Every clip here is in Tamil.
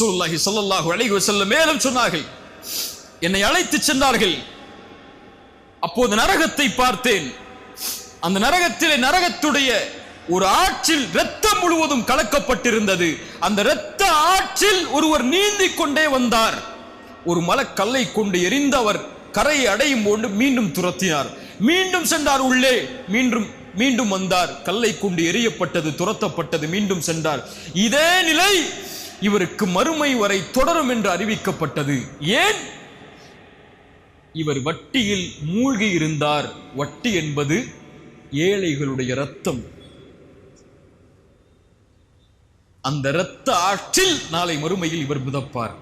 ரசூல்லாஹி ஸல்லல்லாஹு அலைஹி வஸல்லம் மேலும் சொன்னார்கள் என்னை அழைத்து சென்றார்கள். அப்போது நரகத்தை பார்த்தேன். அந்த நரகத்திலே நரகத்துடைய ஒரு ஆற்றில் ரத்தம் முழுவதும் கலக்கப்பட்டிருந்தது. அந்த இரத்த ஆற்றில் ஒருவர் நீந்தி கொண்டே வந்தார். ஒரு மலக்கல்லை கொண்டு எரிந்து அவர் கரையை அடையும் போது மீண்டும் துரத்தினார். மீண்டும் சென்றார் உள்ளே. மீண்டும் மீண்டும் வந்தார். கல்லை கொண்டு எரியப்பட்டது துரத்தப்பட்டது மீண்டும் சென்றார். இதே நிலை இவருக்கு மறுமை வரை தொடரும் என்று அறிவிக்கப்பட்டது. ஏன்? இவர் வட்டியில் மூழ்கி இருந்தார். வட்டி என்பது ஏழைகளுடைய ரத்தம் அந்த இரத்த ஆற்றில் நாளை மறுமையில் இவர் மிதப்பார்.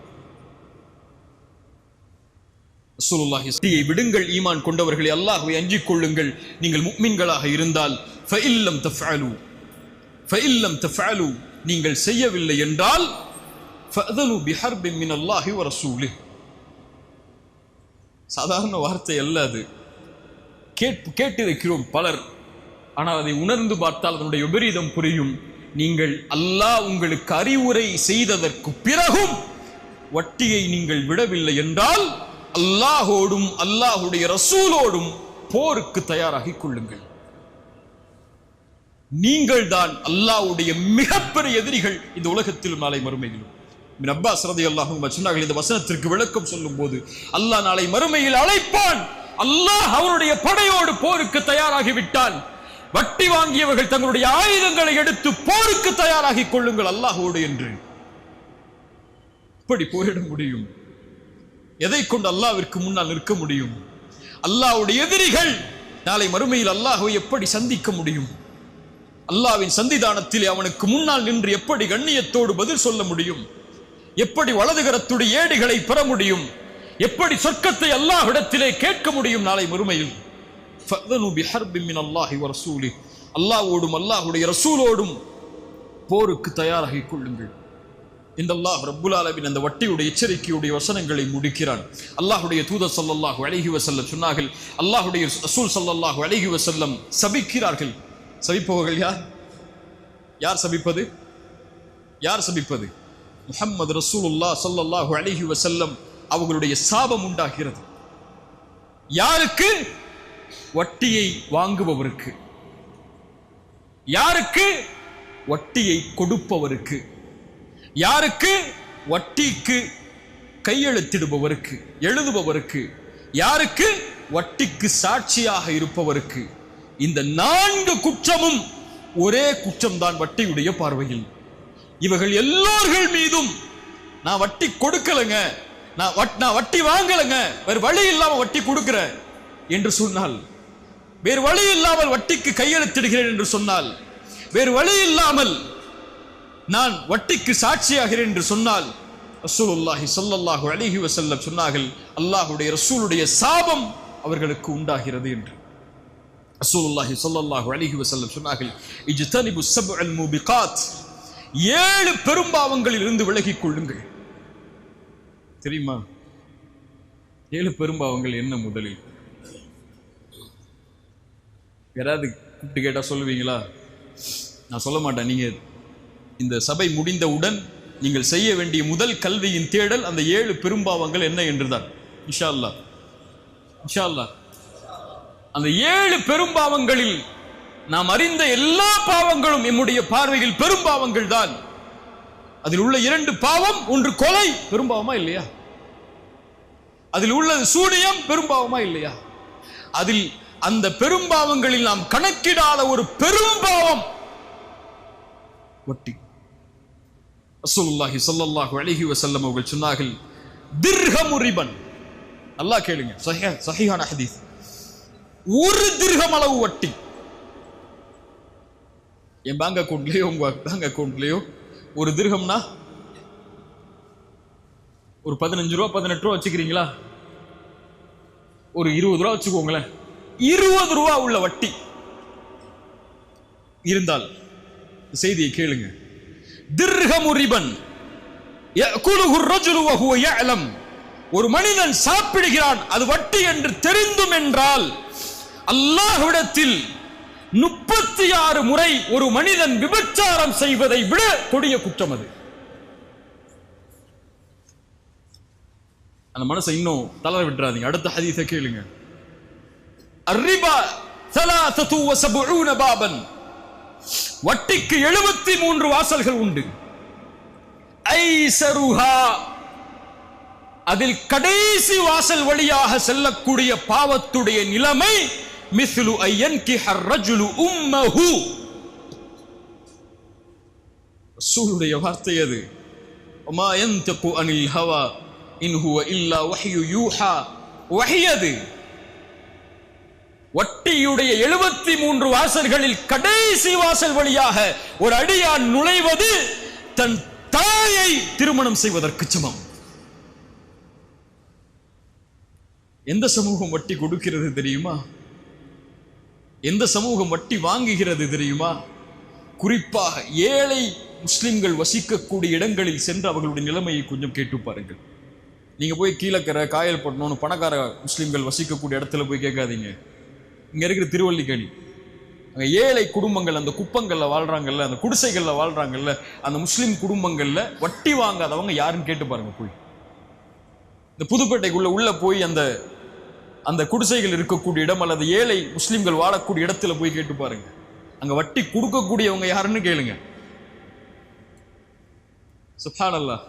ரசூலுல்லாஹி விடுங்கள் ஈமான் கொண்டவர்களை அல்லாஹுவை அஞ்சிக் கொள்ளுங்கள். நீங்கள் முக்மின்களாக இருந்தால் ஃபஇல்லம் ஃபஇல்லம் நீங்கள் செய்யவில்லை என்றால் ஃபஅதனு பிஹர்பின் மின் அல்லாஹி வ ரசூலிஹ் சாதாரண வார்த்தை அல்ல அது. கேட் கேட்டிருக்கிறோம் பலர். ஆனால் அதை உணர்ந்து பார்த்தால் அதனுடைய விபரீதம் புரியும். நீங்கள் அல்லாஹ் உங்களுக்கு அறிவுரை செய்ததற்கு பிறகும் வட்டியை நீங்கள் விடவில்லை என்றால் அல்லாஹோடும் அல்லாஹுடைய ரசூலோடும் போருக்கு தயாராகிக் கொள்ளுங்கள். நீங்கள் தான் அல்லாஹ்வுடைய மிகப்பெரிய எதிரிகள் இந்த உலகத்திலும் நாளை மறுமையிலும். இப்னு அப்பாஸ் ரதி அல்லாஹும் சொன்னார்கள் இந்த வசனத்திற்கு விளக்கம் சொல்லும் போது அல்லாஹ் நாளை மறுமையில் அழைப்பான். அல்லாஹ் அவருடைய படையோடு போருக்கு தயாராகி விட்டான் வட்டி வாங்கியவர்கள் தங்களுடைய ஆயுதங்களை எடுத்து போருக்கு தயாராகி கொள்ளுங்கள் அல்லாஹோடு என்று. இப்படி போரிட முடியும்? எதை கொண்டு அல்லாவிற்கு முன்னால் நிற்க முடியும்? அல்லாஹ்வுடைய எதிரிகள் நாளை மறுமையில் அல்லாஹ்வை எப்படி சந்திக்க முடியும்? அல்லாஹ்வின் சந்திதானத்தில் அவனுக்கு முன்னால் நின்று எப்படி கண்ணியத்தோடு பதில் சொல்ல முடியும்? எப்படி வலதுகரத்துடைய ஏடுகளை பெற முடியும்? எப்படி சொர்க்கத்தை அல்லாஹ்விடத்திலே கேட்க முடியும் நாளை மறுமையில்? அல்லாஹோடும் அல்லாஹுடைய அல்லாஹ்வுடைய ரசூலோடும் போருக்கு தயாராகிக் கொள்ளுங்கள். இந்த அல்லாஹ் ரப்புல் ஆலமின் அந்த வட்டியுடைய எச்சரிக்கையுடைய வசனங்களை முடிக்கிறான். அல்லாஹுடைய தூத ஸல்லல்லாஹு அழகி வஸல்லம் சொன்னார்கள் அல்லாஹ்வுடைய ரசூல் ஸல்லல்லாஹு அழகி வசல்லம் சபிக்கிறார்கள். சபிப்பவர்கள் யார்? யார் சபிப்பது? யார் சபிப்பது? முஹம்மது ரசூலுல்லா ஸல்லல்லாஹு அலிஹி வசல்லம் அவர்களுடைய சாபம் உண்டாகிறது. யாருக்கு? வட்டியை வாங்குபவருக்கு. யாருக்கு? வட்டியை கொடுப்பவருக்கு. யாருக்கு? வட்டிக்கு கையெழுத்திடுபவருக்கு எழுதுபவருக்கு. யாருக்கு? வட்டிக்கு சாட்சியாக இருப்பவருக்கு. இந்த நான்கு குற்றமும் ஒரே குற்றம்தான் வட்டியுடைய பார்வையில். இவர்கள் எல்லோர்கள் மீதும் நான் வட்டி கொடுக்கலங்க. நான் வட்- நான் வட்டி வாங்கலங்க. வேறு வழி இல்லாமல் வட்டி கொடுக்குறேன் என்று சொன்னால் வேறு வழி இல்லாமல் வட்டிக்கு கையெழுத்திடுகிறேன் என்று சொன்னால் வேறு வழி இல்லாமல் நான் வட்டிக்கு சாட்சியாகிறேன் என்று சொன்னால் ரசூலுல்லாஹி சொல்லல்லாஹு அலைஹி வஸல்லம் சொன்னார்கள் அல்லாஹுடைய ரசூலுடைய சாபம் அவர்களுக்கு உண்டாகிறது என்று. ரசூலுல்லாஹி சொல்லல்லாஹு அழகி வஸல்லம் சொன்னார்கள் இஜ்தனிபு சப்அல் மூபிகாத் ஏழு பெரும்பாவங்களில் இருந்து விலகிக் கொள்ளுங்கள். தெரியுமா? ஏழு பெரும்பாவங்கள் என்ன முதலில்? யாராவது கூப்பிட்டு கேட்டா சொல்லுவீங்களா? நான் சொல்ல மாட்டேன். நீங்க இந்த சபை முடிந்தவுடன் நீங்கள் செய்ய வேண்டிய முதல் கல்வியின் தேடல் அந்த ஏழு பெரும்பாவங்கள் என்ன என்றுதான். இஷா அல்லாஹ். இஷா அல்லாஹ். அந்த ஏழு பெரும்பாவங்களில் நாம் அறிந்த எல்லா பாவங்களும் நம்முடைய பார்வையில் பெரும்பாவங்கள் தான் அதில் உள்ள இரண்டு பாவம் ஒன்று கொலை பெரும் பாவமா இல்லையா? அதில் உள்ளது சூனியம் பெரும்பாவமா இல்லையா? அதில் அந்த பெரும் பாவங்களில் நாம் கணக்கிடாத ஒரு பெரும் பாவம். ஒட்டி ரசூலுல்லாஹி ஸல்லல்லாஹு அலைஹி வஸல்லம் அவர்கள் சொன்னார்கள் திர்ஹமு ரிபன். நல்லா கேளுங்க. சஹீஹ் சஹீஹான ஹதீஸ். ஒரு திர்ஹம் அளவு வட்டி. என் பேங்க் அக்கௌண்ட்லேயோ உங்கள் பேங்க் அக்கௌண்ட்லேயோ ஒரு திருகம்னா ஒரு பதினஞ்சு ரூபா பதினெட்டு ரூபா வச்சுக்கிறீங்களா? ஒரு இருபது ரூபா வச்சுக்கோங்களேன். இருபது ரூபா உள்ள வட்டி. இருந்தால் செய்தியை கேளுங்க. திர்ஹமுரிபன் ஒரு மனிதன் சாப்பிடுகிறான் அது வட்டி என்று தெரிந்தும் என்றால் அல்லாஹ்விடத்தில் முப்பத்தி ஆறு முறை ஒரு மனிதன் விபச்சாரம் செய்வதை விட கொடிய குற்றம் அது. அந்த மனசை இன்னும் தளர விட்டுறாதீங்க. அடுத்த ஹதீஸை கேளுங்க. அரிபா சலாசத்து வசபுழுன பாபன். வட்டிக்கு எழுபத்தி மூன்று வாசல்கள் உண்டு. ஐசருஹா. அதில் கடைசி வாசல் வழியாக செல்லக்கூடிய பாவத்துடைய நிலைமை மிஸ்லு ஐயன் கிஹர் ரஜுலு உம்மஹு ரசூலுடைய வார்த்தை அது وما ينطق عن الهوى إن هو إلا وحي يوحى وحي அது வட்டியுடைய எழுபத்தி மூன்று வாசல்களில் கடைசி வாசல் வழியாக ஒரு அடியான் நுழைவது தன் தாயை திருமணம் செய்வதற்கு சமம் எந்த சமூகம் வட்டி கொடுக்கிறது தெரியுமா எந்த சமூகம் வட்டி வாங்குகிறது தெரியுமா? குறிப்பாக ஏழை முஸ்லிம்கள் வசிக்கக்கூடிய இடங்களில் சென்று அவர்களுடைய நிலைமையை கொஞ்சம் கேட்டு பாருங்கள். நீங்கள் போய் கீழக்கரை காயல்பட்டணும்னு பணக்கார முஸ்லீம்கள் வசிக்கக்கூடிய இடத்துல போய் கேட்காதீங்க. இங்கே இருக்கிற திருவல்லிக்கணி. அங்கே ஏழை குடும்பங்கள் அந்த குப்பங்களில் வாழ்கிறாங்கல்ல அந்த குடிசைகளில் வாழ்கிறாங்கல்ல அந்த முஸ்லீம் குடும்பங்களில் வட்டி வாங்காதவங்க யாருன்னு கேட்டு பாருங்க போய். இந்த புதுப்பேட்டைக்குள்ளே உள்ளே போய் அந்த அந்த குடிசைகள் இருக்கக்கூடிய இடம் அல்லது ஏழை முஸ்லிம்கள் வாழக்கூடிய இடத்துல போய் கேட்டு பாருங்க. அங்க வட்டி கொடுக்கக்கூடியவங்க யாருன்னு கேளுங்க. சுப்ஹானல்லாஹ்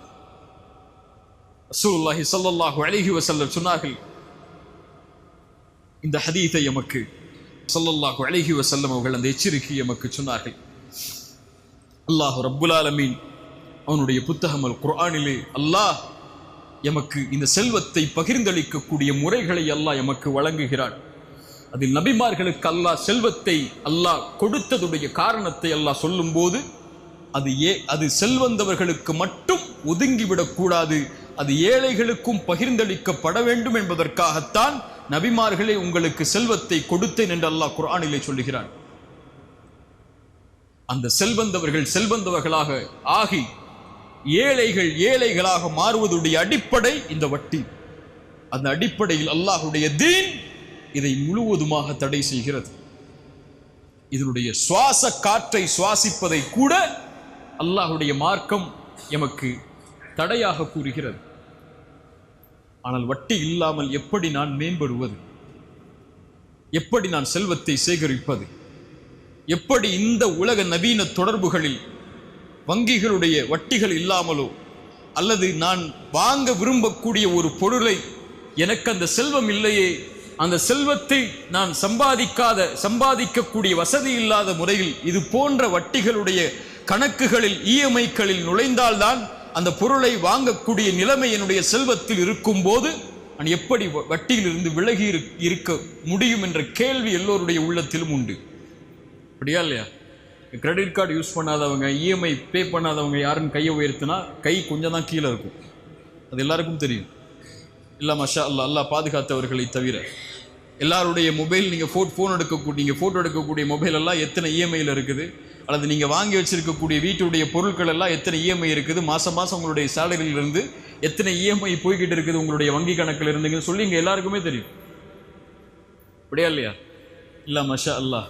ரசூலுல்லாஹி ஸல்லல்லாஹு அலைஹி வஸல்லம் சொன்னார்கள். இந்த ஹதீதை எமக்கு ஸல்லல்லாஹு அலைஹி வசல்லம் அவர்கள் அந்த எச்சரிக்கை எமக்கு சொன்னார்கள். அல்லாஹ் ரப்புல் ஆலமீன். அவனுடைய புத்தகம் அல் குர்ஆனிலே அல்லாஹ் எமக்கு இந்த செல்வத்தை பகிர்ந்தளிக்கக்கூடிய முறைகளை அல்லாஹ் எமக்கு வழங்குகிறான். அதில் நபிமார்களுக்கு அல்லாஹ் செல்வத்தை அல்லாஹ் கொடுத்ததுடைய காரணத்தை அல்லாஹ் சொல்லும்போது அது ஏ அது செல்வந்தவர்களுக்கு மட்டும் ஒதுங்கிவிடக்கூடாது அது ஏழைகளுக்கும் பகிர்ந்தளிக்கப்பட வேண்டும் என்பதற்காகத்தான் நபிமார்களே உங்களுக்கு செல்வத்தை கொடுத்தேன் என்று அல்லாஹ் குரானிலே சொல்லுகிறான். அந்த செல்வந்தவர்கள் செல்வந்தவர்களாக ஆகி ஏழைகள் ஏழைகளாக மாறுவதுடைய அடிப்படை இந்த வட்டி. அந்த அடிப்படையில் அல்லாஹுடைய தீன் இதை முழுவதுமாக தடை செய்கிறது. இதனுடைய சுவாச காற்றை சுவாசிப்பதை கூட அல்லாஹுடைய மார்க்கம் எமக்கு தடையாக கூறுகிறது. ஆனால் வட்டி இல்லாமல் எப்படி நான் மேம்படுவது? எப்படி நான் செல்வத்தை சேகரிப்பது? எப்படி இந்த உலக நவீன தொடர்புகளில் வங்கிகளுடைய வட்டிகள் இல்லாமலோ அல்லது நான் வாங்க விரும்பக்கூடிய ஒரு பொருளை எனக்கு அந்த செல்வம் இல்லையே அந்த செல்வத்தை நான் சம்பாதிக்காத சம்பாதிக்கக்கூடிய வசதி இல்லாத முறையில் இது போன்ற வட்டிகளுடைய கணக்குகளில் இஎம்ஐக்களில் நுழைந்தால்தான் அந்த பொருளை வாங்கக்கூடிய நிலைமை என்னுடைய செல்வத்தில் இருக்கும் போது நான் எப்படி வ- வட்டியிலிருந்து விலகி இருக்க முடியும் என்ற கேள்வி எல்லோருடைய உள்ளத்திலும் உண்டு. அப்படியா இல்லையா? கிரெடிட் கார்டு யூஸ் பண்ணாதவங்க இஎம்ஐ பே பண்ணாதவங்க யாருன்னு கையை உயர்த்தினா கை கொஞ்சம் தான் கீழே இருக்கும். அது எல்லாருக்கும் தெரியும். இல்லை மஷா அல்லா அல்லா பாதுகாத்தவர்களை தவிர. எல்லாருடைய மொபைல் நீங்கள் ஃபோ ஃபோன் எடுக்கக்கூடிய நீங்கள் ஃபோட்டோ எடுக்கக்கூடிய மொபைல் எல்லாம் எத்தனை இஎம்ஐயில் இருக்குது? அல்லது நீங்கள் வாங்கி வச்சுருக்கக்கூடிய வீட்டுடைய பொருட்கள் எல்லாம் எத்தனை இஎம்ஐ இருக்குது? மாதம் மாதம் உங்களுடைய சேலரியிலிருந்து எத்தனை இஎம்ஐ போய்கிட்டு இருக்குது உங்களுடைய வங்கி கணக்கில் இருந்துங்கன்னு சொல்லி இங்கே எல்லாருக்குமே தெரியும். அப்படியா இல்லையா? இல்லை மஷா அல்லாஹ்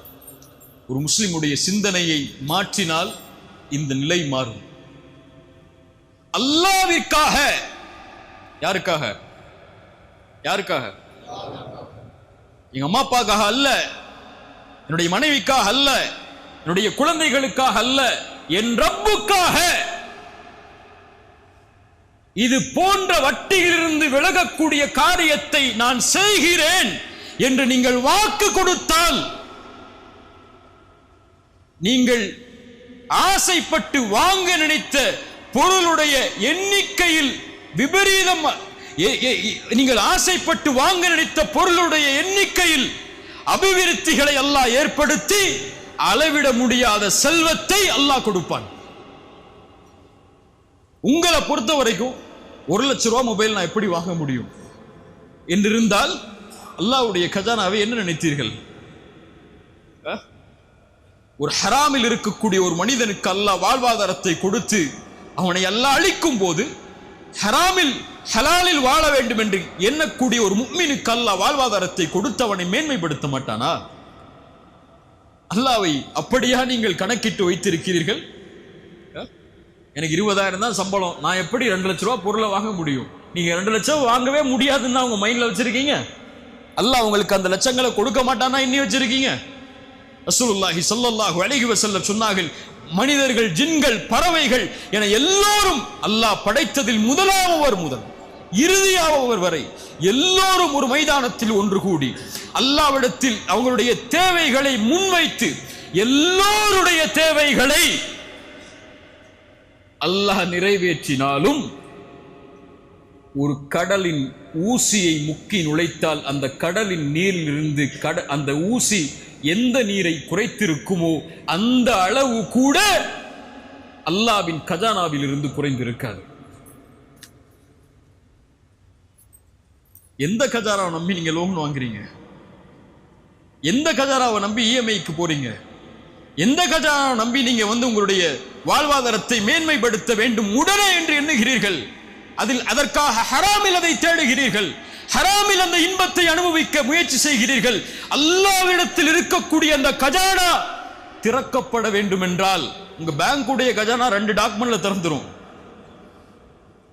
ஒரு முஸ்லிமுடைய சிந்தனையை மாற்றினால் இந்த நிலை மாறும். அல்லாவிற்காக. யாருக்காக? யாருக்காக? எங்க அம்மா அப்பாக்காக அல்ல. என்னுடைய மனைவிக்காக அல்ல. என்னுடைய குழந்தைகளுக்காக அல்ல. என் ரப்புக்காக. இது போன்ற வட்டியிலிருந்து விலகக்கூடிய காரியத்தை நான் செய்கிறேன் என்று நீங்கள் வாக்கு கொடுத்தால் நீங்கள் ஆசைப்பட்டு வாங்க நினைத்த பொருளுடைய எண்ணிக்கையில் விபரீதம் நீங்கள் ஆசைப்பட்டு வாங்க நினைத்த பொருளுடைய எண்ணிக்கையில் அபிவிருத்திகளை அல்லாஹ் ஏற்படுத்தி அளவிட முடியாத செல்வத்தை அல்லாஹ் கொடுப்பான் உங்களை பொறுத்த வரைக்கும் ஒரு லட்ச ரூபா மொபைல் நான் எப்படி வாங்க முடியும் என்றிருந்தால் அல்லாவுடைய கஜானாவை என்ன நினைத்தீர்கள் அஹ்? ஒரு ஹராமில் இருக்கக்கூடிய ஒரு மனிதனுக்கு அல்லாஹ் வாழ்வாதாரத்தை கொடுத்து அவனை எல்லாம் அழிக்கும் போது ஹராமில் ஹலாலில் வாழ வேண்டும் என்று எண்ணக்கூடிய ஒரு முக்மினுக்கு அல்லாஹ் வாழ்வாதாரத்தை கொடுத்து அவனை மேன்மைப்படுத்த மாட்டானா? அல்லாவை அப்படியா நீங்கள் கணக்கிட்டு வைத்திருக்கிறீர்கள்? எனக்கு இருபதாயிரம் தான் சம்பளம். நான் எப்படி ரெண்டு லட்ச ரூபா பொருளை வாங்க முடியும்? நீங்க ரெண்டு லட்சம் வாங்கவே முடியாதுன்னு அவங்க மைண்ட்ல வச்சிருக்கீங்க? அல்ல உங்களுக்கு அந்த லட்சங்களை கொடுக்க மாட்டானா இன்னி வச்சிருக்கீங்க? ரசூலுல்லாஹி சல்லல்லாஹு அலைஹி வஸல்லம் சொன்னார்கள் மனிதர்கள் ஜின்கள் பறவைகள் என எல்லோரும் அல்லாஹ் படைத்ததில் முதலாமவர் முதல் இறுதியாவவர் வரை எல்லோரும் ஒரு மைதானத்தில் ஒன்று கூடி அல்லாவிடத்தில் அவங்களுடைய தேவைகளை முன்வைத்து எல்லோருடைய தேவைகளை அல்லாஹ் நிறைவேற்றினாலும் ஒரு கடலின் ஊசியை முக்கி நுழைத்தால் அந்த கடலின் நீரிலிருந்து கட அந்த ஊசி எந்த நீரை குறைத்திருக்குமோ அந்த அளவு கூட அல்லாவின் கஜானாவில் இருந்து குறைந்திருக்காது. எந்த கஜானாவை நம்பி நீங்க லோன் வாங்குறீங்க? எந்த கஜாராவை நம்பி இஎம்ஐக்கு போறீங்க? எந்த கஜாராவை நம்பி நீங்க வந்து உங்களுடைய வாழ்வாதாரத்தை மேன்மைப்படுத்த வேண்டும் உடனே என்று எண்ணுகிறீர்கள்? அதில் அதற்காக ஹராமில் அதை தேடுகிறீர்கள். ஹராமில் அந்த இன்பத்தை அனுபவிக்க முயற்சி செய்கிறீர்கள். அல்லாவிடத்தில் இருக்கக்கூடிய அந்த கஜானா திறக்கப்பட வேண்டும் என்றால் உங்க பேங்குடைய கஜானா ரெண்டு டாக்குமெண்ட்ல திறந்துரும்.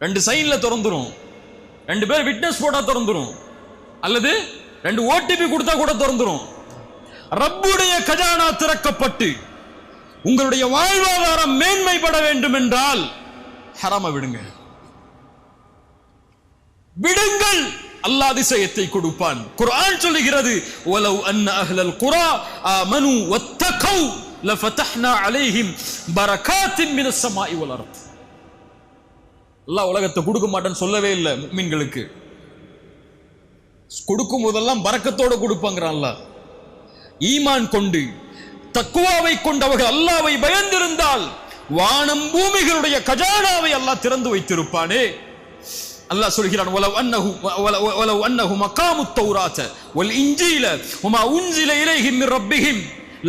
ரெண்டு சைன்ல திறந்துரும். ரெண்டு பேர் விட்னஸ் போட்டா திறந்துரும். அல்லது ரெண்டு ஓடிபி கொடுத்தா கூட திறந்துரும். ரப்புடைய கஜானா திறக்கப்பட்டு உங்களுடைய வாழ்வாதாரம் மேன்மைப்பட வேண்டும் என்றால் ஹராம விடுங்க. விடுங்கள். அல்லாஹ் அதிசயத்தை கொடுப்பான். குர்ஆன் சொல்லுகிறது வலவ் அன்ன அஹ்லல் குரா ஆமனு வத்தகௌ லஃபதஹ்னா அலைஹிம் பரகாத்தின் மினஸ் ஸமாஇ வல் அர்த். அல்லாஹ் உலகத்தை கொடுக்க மாட்டேன்னு சொல்லவே இல்லை முக்மீன்களுக்கு கொடுக்கும் போதெல்லாம் பரக்கத்தோட கொடுப்பாங்கிறான் அல்லாஹ். ஈமான் கொண்டு தக்குவாவை கொண்டவர்கள் அல்லாவை பயந்திருந்தால் வானம் பூமிகளுடைய கஜானாவை அல்லாஹ் திறந்து வைத்திருப்பானே. அல்லாஹ் சொல்கிறான் வலவ் அன்னஹு வலவ் அன்னஹு மகாமு தௌராத்த வல் இன்ஜீல வமா உன்சில இலைஹிம் மின் ரப்பிஹிம்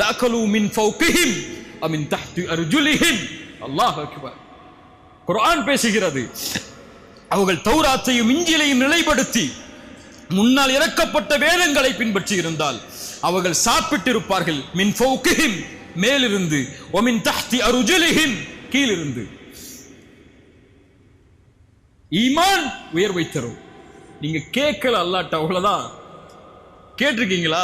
லாக்கலு மின் ஃபௌகிஹிம் அ மின் தஹ்தி அர்ஜுலிஹிம். அல்லாஹ் அக்பர். குர்ஆன் பேசுகிறது அவர்கள் தௌராத்தையும் இஞ்சிலையும் நிலைப்படுத்தி முன்னால் இறக்கப்பட்ட வேதங்களை பின்பற்றி இருந்தால் அவர்கள் சாப்பிட்டிருப்பார்கள் மின் ஃபௌகிஹிம் மேலிருந்து ஒமின் தஹ்தி அருஜுலிஹிம் கீழிருந்து. ஈமான் உயர்வை தரும். நீங்க கேட்கல அல்லாட்ட அவ்வளவுதான். கேட்டிருக்கீங்களா?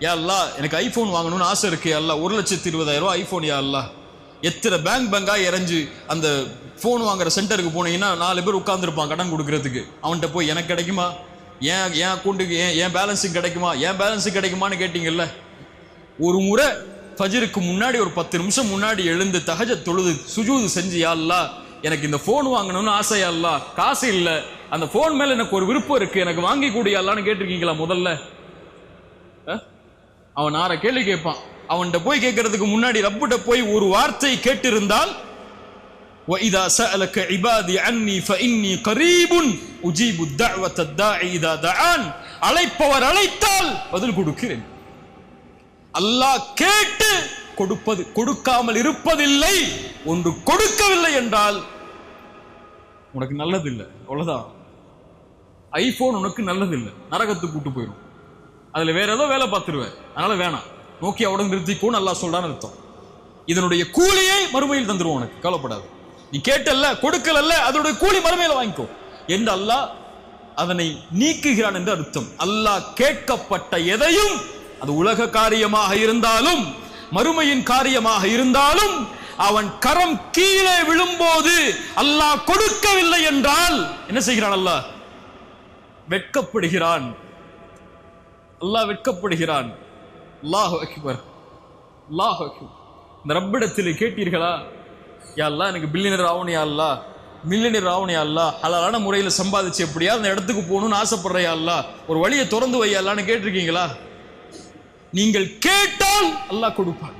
யா அல்லா எனக்கு ஐபோன் வாங்கணும்னு ஆசை இருக்கு அல்லா. ஒரு லட்சத்தி இருபதாயிரம் ரூபாய் ஐபோன் யா அல்லா. எத்தனை பேங்க் பேங்காக இறஞ்சு அந்த ஃபோன் வாங்குற சென்டருக்கு போனீங்கன்னா நாலு பேர் உட்காந்துருப்பான் கடன் கொடுக்கறதுக்கு. அவன்கிட்ட போய் எனக்கு கிடைக்குமா? ஏன் என் அக்கௌண்ட்டுக்கு ஏன் என் பேலன்ஸுக்கு கிடைக்குமா? என் பேலன்ஸுக்கு கிடைக்குமான்னு கேட்டீங்கல்ல? ஒரு முறை ஃபஜருக்கு முன்னாடி ஒரு பத்து நிமிஷம் முன்னாடி எழுந்து தகஜ தொழுது சுஜூது செஞ்சு யா அல்லா எனக்கு இந்த ஃபோன் வாங்கணும்னு ஆசை யா அல்லாஹ் காசு இல்ல அந்த ஃபோன் மேல எனக்கு ஒரு விருப்பம் இருக்கு எனக்கு வாங்கி கூடிய அல்லான்னு கேட்டிருக்கீங்களா முதல்ல அஹ்? அவன் ஆற கேள்வி கேட்பான் அவன்கிட்ட போய் கேட்கறதுக்கு முன்னாடி ரப்புட்ட போய் ஒரு வார்த்தை கேட்டிருந்தால் وَإِذَا سَأَلَكَ عِبَادِي عَنِّي فَإِنِّي قَرِيبٌ أُجِيبُ الدَّعْوَةَ الدَّاعِ إِذَا دَعَانِ அழைப்பவர் அழைத்தால் பதில் கொடுக்கிறேன் அல்லாஹ் கேட்டு கொடுப்பது கொடுக்காமல் இருப்பதில்லை ஒன்று கொடுக்கவில்லை என்றால் உனக்கு நல்லது இல்லை அவ்வளவுதான். ஐபோன் உனக்கு நல்லது இல்லை நரகத்துக்கு கூட்டு போயிடும் அதுல வேற ஏதோ வேலை பார்த்துருவேன். அதனால வேணாம். நோக்கியாவோட நிறுத்திக்கும் நல்லா சொல்றான்னு அர்த்தம். இதனுடைய கூலியை மறுமையில் தந்துருவோம் உனக்கு. கவலைப்படாது. நீ கேட்டல்ல கொடுக்கலல்ல அதனுடைய கூலி மறுமையில வாங்கிக்கோ. என்று அல்லாஹ் அதனை நீக்குகிறான் என்று அர்த்தம். அல்லாஹ் கேட்கப்பட்ட எதையும் அது உலக காரியமாக இருந்தாலும் மறுமையின் காரியமாக இருந்தாலும் அவன் கரம் கீழே விழும்போது அல்லாஹ் கொடுக்கவில்லை என்றால் என்ன செய்கிறான் அல்லாஹ்? வெட்கப்படுகிறான். அல்லாஹ் வெட்கப்படுகிறான். அல்லாஹ் அக்பர். அல்லாஹ் அக்பர். இந்த ரப்பிடத்தில் கேட்டீர்களா? யாழ்லா எனக்கு பில்லியனர் ஆகணும் அல்லா மில்லியனர் ஆகணும் யா ஹலாலான முறையில் சம்பாதிச்சு எப்படியா அந்த இடத்துக்கு போகணும்னு ஆசைப்படுற யா ஒரு வழியை திறந்து வை கேட்டிருக்கீங்களா? நீங்கள் கேட்டால் அல்லாஹ் கொடுப்பாங்க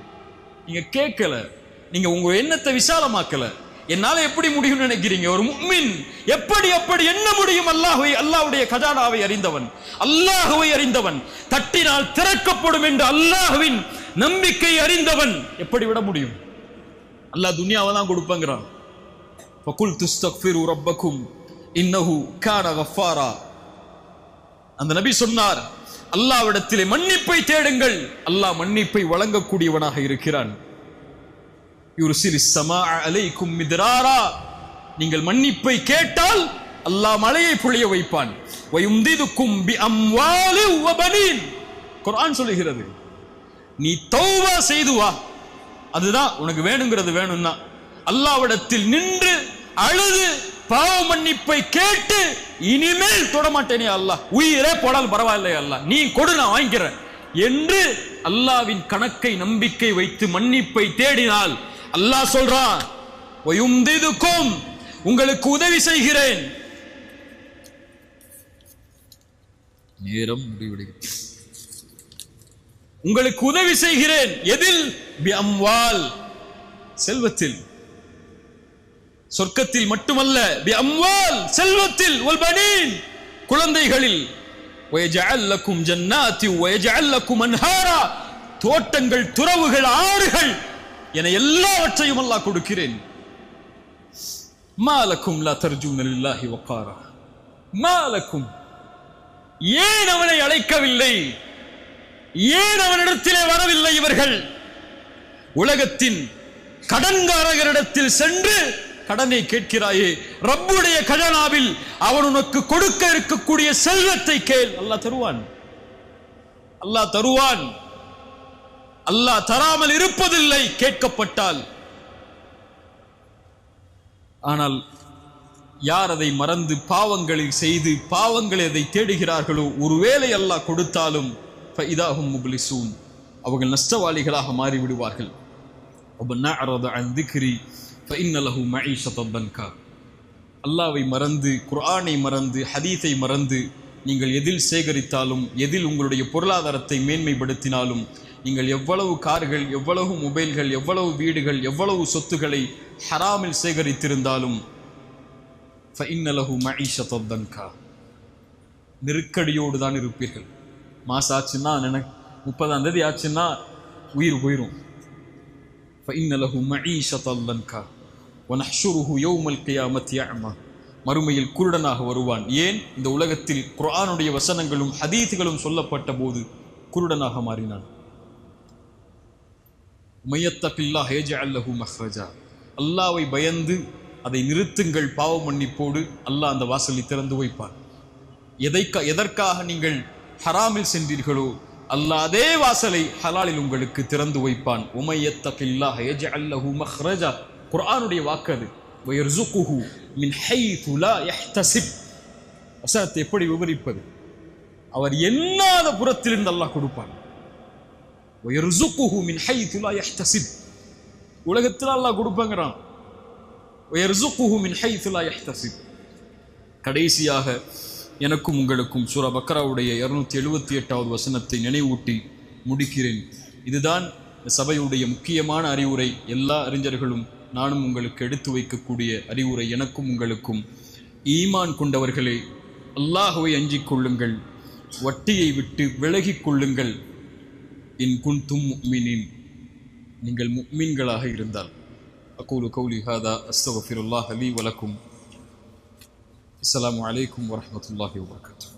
நீங்க கேட்கல. நீங்க உங்க எண்ணத்தை விசாலமாக்கல. என்னால எப்படி முடியும்னு நினைக்கிறீங்க? ஒரு முக்மின் எப்படி எப்படி என்ன முடியும்? அல்லாஹுவை அல்லாஹுடைய கஜானாவை அறிந்தவன். அல்லாஹுவை அறிந்தவன். தட்டினால் திறக்கப்படும் என்று அல்லாஹுவின் நம்பிக்கை அறிந்தவன். எப்படி விட முடியும்? அல்லாஹ் துனியாவை தான் கொடுப்பங்கிறான். ஃபகுல் துஸ்தக்ஃபிரு ரப்பக்கும். இன்னஹு கான கஃபாரா. அந்த நபி சொன்னார் அல்லாவிடத்திலே மன்னிப்பை தேடுங்கள். அல்லாஹ் மன்னிப்பை வழங்கக்கூடியவனாக இருக்கிறான். யுர்சிலி சமா அலைக்கும் மித்ராரா நீங்கள் மன்னிப்பை கேட்டால் அல்லாஹ் மலையை புழிய வைப்பான். வயும்திதுக்கும் பி அம்வாலி வ குர்ஆன் சொல்லுகிறது நீ தௌபா செய்து வா. அதுதான் உனக்கு வேணுங்கிறது வேணும்னா. அல்லாவிடத்தில் நின்று அழுது பாவ மன்னிப்பை கேட்டு இனிமேல் தொடமாட்டேனே அல்லாஹ். உயிரே போடாலும் பரவாயில்லை அல்லாஹ். நீ கொடு நான் வாங்கிக்கிறேன். என்று அல்லாவின் கணக்கை நம்பிக்கை வைத்து மன்னிப்பை தேடினால் அல்லாஹ் சொல்றான் உங்களுக்கு உதவி செய்கிறேன். நேரம் முடிவடைகிறது. உங்களுக்கு உதவி செய்கிறேன். எதில்? அம்வால். செல்வத்தில். சொர்க்கத்தில் மட்டுமல்ல. அம்வால். செல்வத்தில். குழந்தைகளில். ஜன்னாத்தி. தோட்டங்கள் துறவுகள் ஆறுகள். என எல்லாவற்றையும் அல்லாஹ் கொடுக்கிறேன். மாலக்கும் லா தர்ஜூன லில்லாஹி மாலக்கும். ஏன் அவனை அழைக்கவில்லை? ஏன் அவனிடத்திலே வரவில்லை இவர்கள்? உலகத்தின் கடன்காரகரிடத்தில் சென்று கடனை கேட்கிறாயே ரப்புடைய கஜனாவில் அவன் உனக்கு கொடுக்க இருக்கக்கூடிய செல்வத்தை கேள். அல்லாஹ் தருவான். அல்லாஹ் தருவான். அல்லாஹ் தராமல் இருப்பதில்லை. கேட்கப்பட்டால். ஆனால் யார் அதை மறந்து பாவங்களை செய்து பாவங்களை அதை தேடுகிறார்களோ ஒருவேளை அல்லாஹ் கொடுத்தாலும் இதாகும் முபலிசூன். அவர்கள் நஷ்டவாளிகளாக மாறிவிடுவார்கள். அல்லாவை மறந்து குர்ஆனை மறந்து ஹதீத்தை மறந்து நீங்கள் எதில் சேகரித்தாலும் எதில் உங்களுடைய பொருளாதாரத்தை மேன்மைப்படுத்தினாலும் நீங்கள் எவ்வளவு கார்கள் எவ்வளவு மொபைல்கள் எவ்வளவு வீடுகள் எவ்வளவு சொத்துக்களை ஹராமில் சேகரித்திருந்தாலும் நெருக்கடியோடு தான் இருப்பீர்கள். மாசம் ஆச்சுன்னா நினை முப்பதாம் தேதி ஆச்சுன்னா உயிர் போயிடும் மறுமையில் குருடனாக வருவான். ஏன்? இந்த உலகத்தில் குரானுடைய வசனங்களும் ஹதீத்துகளும் சொல்லப்பட்ட போது குருடனாக மாறினான். மையத்தபில்லாஹ் ஹேஜ அல்லஹு மஹ்ரஜா. அல்லாவை பயந்து அதை நிறுத்துங்கள் பாவ மன்னிப்போடு அல்லாஹ் அந்த வாசலை திறந்து வைப்பான் எதைக்க எதற்காக நீங்கள் ஹராமில் சென்றீர்களோ அல்லாஹ் அதே வாசலை ஹலாலில் உங்களுக்கு திறந்து வைப்பான். உமையத்தகில்லாஹ் ஹேஜ அல்லஹு மஹ்ரஜா. குரானுடைய வாக்கு அது. வயர்சுகுஹு மின் ஹைது லா யஹ்தசிப். வசனத்தை எப்படி விவரிப்பது? அவர் எண்ணாத புறத்திலிருந்து அல்லாஹ் கொடுப்பான். வயர்சுகுஹு மின் ஹைது லா உலகத்தில் அல்லாஹ் கொடுப்பங்கிறான். வயர்சுகுஹு மின் ஹைது லா கடைசியாக எனக்கும் உங்களுக்கும் சூரா பக்ராவுடைய இருநூத்தி எழுபத்தி எட்டாவது வசனத்தை நினைவூட்டி முடிக்கிறேன். இதுதான் சபையுடைய முக்கியமான அறிவுரை. எல்லா அறிஞர்களும் நானும் உங்களுக்கு எடுத்து வைக்கக்கூடிய அறிவுரை. எனக்கும் உங்களுக்கும். ஈமான் கொண்டவர்களே அல்லாஹுவை அஞ்சிக் கொள்ளுங்கள். வட்டியை விட்டு விலகிக் கொள்ளுங்கள். இன் குன்தும் முக்மினின் நீங்கள் முக்மீன்களாக இருந்தால் அகூலு கௌலி ஹாதா அஸ்தகஃபிருல்லாஹ் அலி வலக்கும் அஸ்ஸலாமு அலைக்கும் வரஹ்மத்துல்லாஹி வபரகாத்துஹு